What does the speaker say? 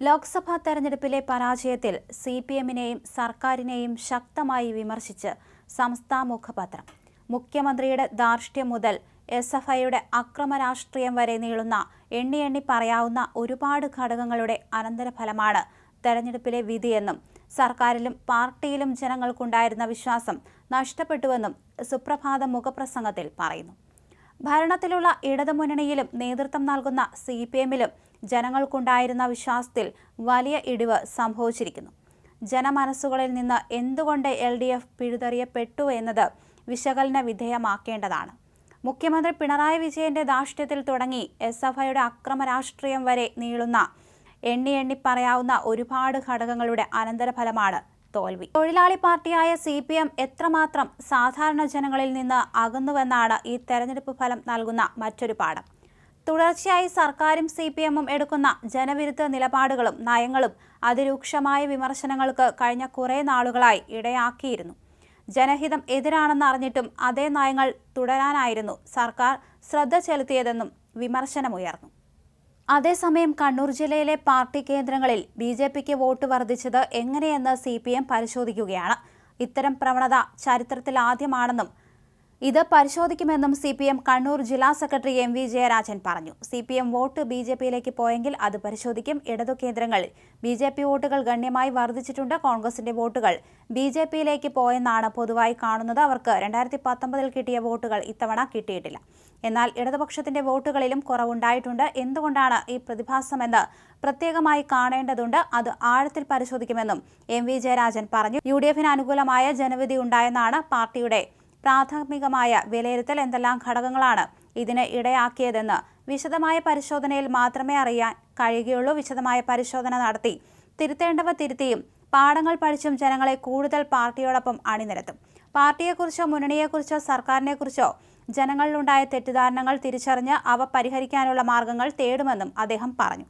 ലോക്സഭാ തെരഞ്ഞെടുപ്പിലെ പരാജയത്തിൽ C P എമ്മിനെയും സർക്കാരിനെയും ശക്തമായി വിമർശിച്ച് സംസ്ഥാന മുഖപത്രം. മുഖ്യമന്ത്രിയുടെ ധാർഷ്ട്യം മുതൽ എസ് എഫ് ഐയുടെ അക്രമ രാഷ്ട്രീയം വരെ നീളുന്ന എണ്ണി എണ്ണി പറയാവുന്ന ഒരുപാട് ഘടകങ്ങളുടെ അനന്തരഫലമാണ് തെരഞ്ഞെടുപ്പിലെ വിധിയെന്നും സർക്കാരിലും പാർട്ടിയിലും ജനങ്ങൾക്കുണ്ടായിരുന്ന വിശ്വാസം നഷ്ടപ്പെട്ടുവെന്നും സുപ്രഭാത മുഖപ്രസംഗത്തിൽ പറയുന്നു. ഭരണത്തിലുള്ള ഇടതുമുന്നണിയിലും നേതൃത്വം നൽകുന്ന സി പി എമ്മിലും ജനങ്ങൾക്കുണ്ടായിരുന്ന വിശ്വാസത്തിൽ വലിയ ഇടിവ് സംഭവിച്ചിരിക്കുന്നു. ജനമനസ്സുകളിൽ നിന്ന് എന്തുകൊണ്ട് എൽ ഡി എഫ് പിഴുതെറിയപ്പെട്ടു എന്നത് വിശകലന വിധേയമാക്കേണ്ടതാണ്. മുഖ്യമന്ത്രി പിണറായി വിജയന്റെ ധാർഷ്ട്യത്തിൽ തുടങ്ങി എസ് എഫ് ഐയുടെ അക്രമ രാഷ്ട്രീയം വരെ നീളുന്ന എണ്ണി എണ്ണി പറയാവുന്ന ഒരുപാട് ഘടകങ്ങളുടെ അനന്തരഫലമാണ് തോൽവി. തൊഴിലാളി പാർട്ടിയായ സി പി എം എത്രമാത്രം സാധാരണ ജനങ്ങളിൽ നിന്ന് അകന്നുവെന്നാണ് ഈ തെരഞ്ഞെടുപ്പ് ഫലം നൽകുന്ന മറ്റൊരു പാഠം. തുടർച്ചയായി സർക്കാരും സി പി എമ്മും എടുക്കുന്ന ജനവിരുദ്ധ നിലപാടുകളും നയങ്ങളും അതിരൂക്ഷമായ വിമർശനങ്ങൾക്ക് കഴിഞ്ഞ കുറേ നാളുകളായി ഇടയാക്കിയിരുന്നു. ജനഹിതം എതിരാണെന്ന് അറിഞ്ഞിട്ടും അതേ നയങ്ങൾ തുടരാനായിരുന്നു സർക്കാർ ശ്രദ്ധ ചെലുത്തിയതെന്നും വിമർശനമുയർന്നു. അതേസമയം കണ്ണൂർ ജില്ലയിലെ പാർട്ടി കേന്ദ്രങ്ങളിൽ ബി ജെ പിക്ക് വോട്ട് വർദ്ധിച്ചത് എങ്ങനെയെന്ന് സി പി എം പരിശോധിക്കുകയാണ്. ഇത്തരം പ്രവണത ചരിത്രത്തിൽ ആദ്യമാണെന്നും ഇത് പരിശോധിക്കുമെന്നും സി പി എം കണ്ണൂർ ജില്ലാ സെക്രട്ടറി എം വി ജയരാജൻ പറഞ്ഞു. C P M vote B J പിയിലേക്ക് പോയെങ്കിൽ അത് പരിശോധിക്കും. ഇടതു കേന്ദ്രങ്ങളിൽ ബി ജെ പി വോട്ടുകൾ ഗണ്യമായി വർദ്ധിച്ചിട്ടുണ്ട്. കോൺഗ്രസിന്റെ വോട്ടുകൾ ബി ജെ പിയിലേക്ക് പോയെന്നാണ് പൊതുവായി കാണുന്നത്. അവർക്ക് രണ്ടായിരത്തി പത്തൊമ്പതിൽ കിട്ടിയ വോട്ടുകൾ ഇത്തവണ കിട്ടിയിട്ടില്ല. എന്നാൽ ഇടതുപക്ഷത്തിന്റെ വോട്ടുകളിലും കുറവുണ്ടായിട്ടുണ്ട്. എന്തുകൊണ്ടാണ് ഈ പ്രതിഭാസമെന്ന് പ്രത്യേകമായി കാണേണ്ടതുണ്ട്. അത് ആഴത്തിൽ പരിശോധിക്കുമെന്നും എം വി ജയരാജൻ പറഞ്ഞു. യു ഡി എഫിന് അനുകൂലമായ ജനവിധി ഉണ്ടായെന്നാണ് പാർട്ടിയുടെ പ്രാഥമികമായ വിലയിരുത്തൽ എന്തെല്ലാം ഘടകങ്ങളാണ് ഇതിന് ഇടയാക്കിയതെന്ന് വിശദമായ പരിശോധനയിൽ മാത്രമേ അറിയാൻ കഴിയുകയുള്ളൂ. വിശദമായ പരിശോധന നടത്തി തിരുത്തേണ്ടവ തിരുത്തിയും പാഠങ്ങൾ പഠിച്ചും ജനങ്ങളെ കൂടുതൽ പാർട്ടിയോടൊപ്പം അണിനിരത്തും. പാർട്ടിയെക്കുറിച്ചോ മുന്നണിയെക്കുറിച്ചോ സർക്കാരിനെക്കുറിച്ചോ ജനങ്ങളിലുണ്ടായ തെറ്റിദ്ധാരണകൾ തിരിച്ചറിഞ്ഞ് അവ പരിഹരിക്കാനുള്ള മാർഗങ്ങൾ തേടുമെന്നും അദ്ദേഹം പറഞ്ഞു.